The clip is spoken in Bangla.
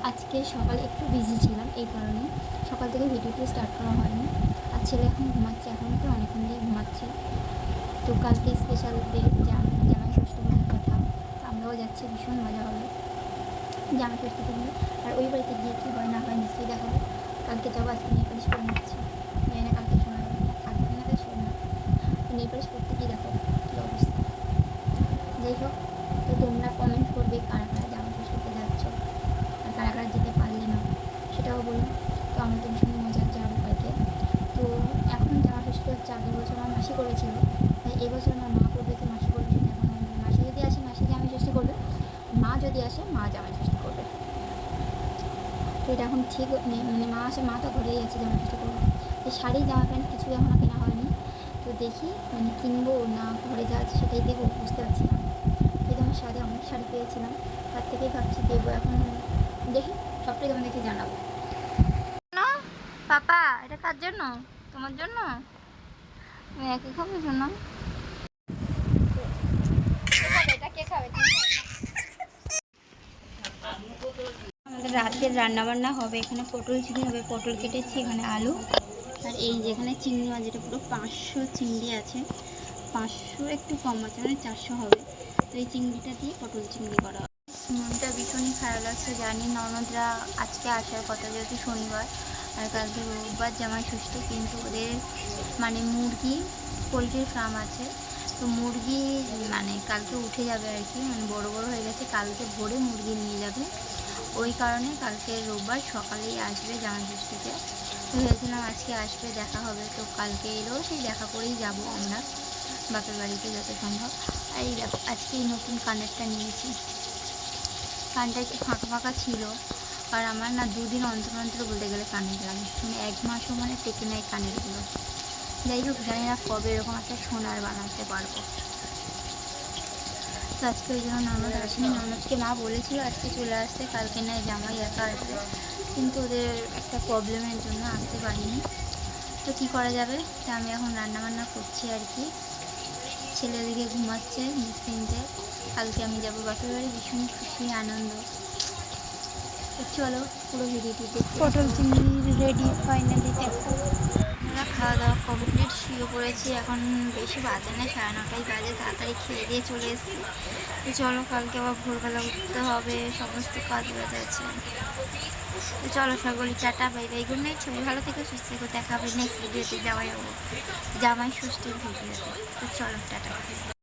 সকালে একটু বিজি ছিলাম এই কারণে সকাল থেকে ভিডিওটি স্টার্ট করা হয়নি। আর ছেলে এখন ঘুমাচ্ছে, এখন তো অনেকক্ষণ দিয়ে ঘুমাচ্ছে। তো কালকে স্পেশাল ডে জামাই ষষ্ঠী বলে কথা। আমরাও যাচ্ছি, ভীষণ মজা হবে। জামাই ষষ্ঠী থেকে আর ওই বাড়িতে গিয়ে কী হয় না হয় নিশ্চয়ই দেখাবো। কালকে যাব আজকে নিয়ে করে নিচ্ছি। জানি না কালকে শোনা না। থাকবে না তো শোন না নিয়ে পালিশ করতে গিয়ে দেখো কী অবস্থা। যাই হোক, তো তোমরা কমেন্ট করবে কারা কারা জামা ষষ্ঠীতে যাচ্ছ আর কারা কারা যেতে পারলে না সেটাও বলো তো আমরা তো ভীষণ মজা যাব কালকে তো এখন জামা ষষ্ঠী হচ্ছে আগের বছর আমার মাসি করেছিল। তাই এবছর আমার মা করবে তো মাসি করবে। না এখন মাসি যদি আসে, মাসি জামাই ষষ্ঠী করবে। মা যদি আসে, মা জামাই ষষ্ঠী করবে। তো এটা এখন ঠিক মানে মা আসে, মা তো ঘরেই আছে জামা ষষ্ঠী করবে। এই শাড়ি, জামা প্যান্ট কিছুই এখনও কেনা হয়নি। তো দেখি মানে কিনবো না ঘরে যা আছে সেটাই দেবো, বুঝতে পারছি না। এই আমার শাড়ি অনেক শাড়ি পেয়েছিলাম। তার থেকেই ভাবছি দেবো। এখন দেখি, সবটাই তোমাদেরকে জানাব। পাপা, এটা কার জন্য? তোমার জন্য? তুমি একই খাবে খাবে আমাদের রাতের রান্না বান্না হবে, এখানে পটল চিংড়ি হবে, পটল কেটেছি, এখানে আলু। আর এই যেখানে চিংড়ি মাছ, যেটা পুরো পাঁচশো চিংড়ি আছে। পাঁচশো একটু কম আছে মানে চারশো হবে। তো এই চিংড়িটা দিয়ে পটল চিংড়ি করা মনটা ভীষণই খারাপ লাগছে, জানি ননদরা আজকে আসার কথা, যেহেতু শনিবার। আর কালকে রোববার জামাই ষষ্ঠী, কিন্তু ওদের মানে মুরগি, পোলট্রির ফার্ম আছে। তো মুরগি মানে কালকে উঠে যাবে আর কি মানে বড় বড় হয়ে গেছে, কালকে ভোরে মুরগি নিয়ে যাবে। ওই কারণে কালকে রোববার সকালেই আসবে জামাই ষষ্ঠীতে। তো ভেবেছিলাম আজকে আসবে, দেখা হবে। তো কালকে এলেও সেই দেখা করেই যাব আমরা। বাপের বাড়িতে যত সম্ভব। আর এই আজকে এই নতুন কানেরটা নিয়েছি। কানটা একটু ফাঁকা ফাঁকা ছিল। আর আমার না দুদিন অন্তর অন্তর বলতে গেলে কানের লাগে। মানে এক মাসও মানে টেকে নেয় কানেরগুলো। যাই হোক, জানি না কবে এরকম একটা সোনার বানাতে পারব। তো আজকে ওই জন্য ননদ আসেনি। ননদকে মা বলেছিল আজকে চলে আসতে, কালকে নয় জামাই একা আসবে। কিন্তু ওদের একটা প্রবলেমের জন্য আসতে পারিনি। তো কী করা যাবে? তা আমি এখন রান্না বান্না করছি আর কি। ছেলে ঘুমাচ্ছে, নিশ্চিন্তে। কালকে আমি যাব বাপের বাড়ি, ভীষণ খুশি, আনন্দ। চলো পুরো ভিডিওটি পটল চিংড়ি রেডি ফাইনালি দেখো। আমরা খাওয়া দাওয়া কমপ্লিট শুয়ে পড়েছি। এখন বেশি বাজে না সাড়ে নটায় বাজে তাড়াতাড়ি খেয়ে দিয়ে চলে এসেছি। তো চলো কালকে আবার ভোরবেলা উঠতে হবে সমস্ত কাজ বাজ আছে। তো চলো সকলে tata bye bye good night ছবি ভালো থেকে সুস্থ থেকে দেখা হবে নেক্সট ভিডিওতে জামাই জামাই ষষ্ঠীর ভিডিওতে তো চলো টাটা।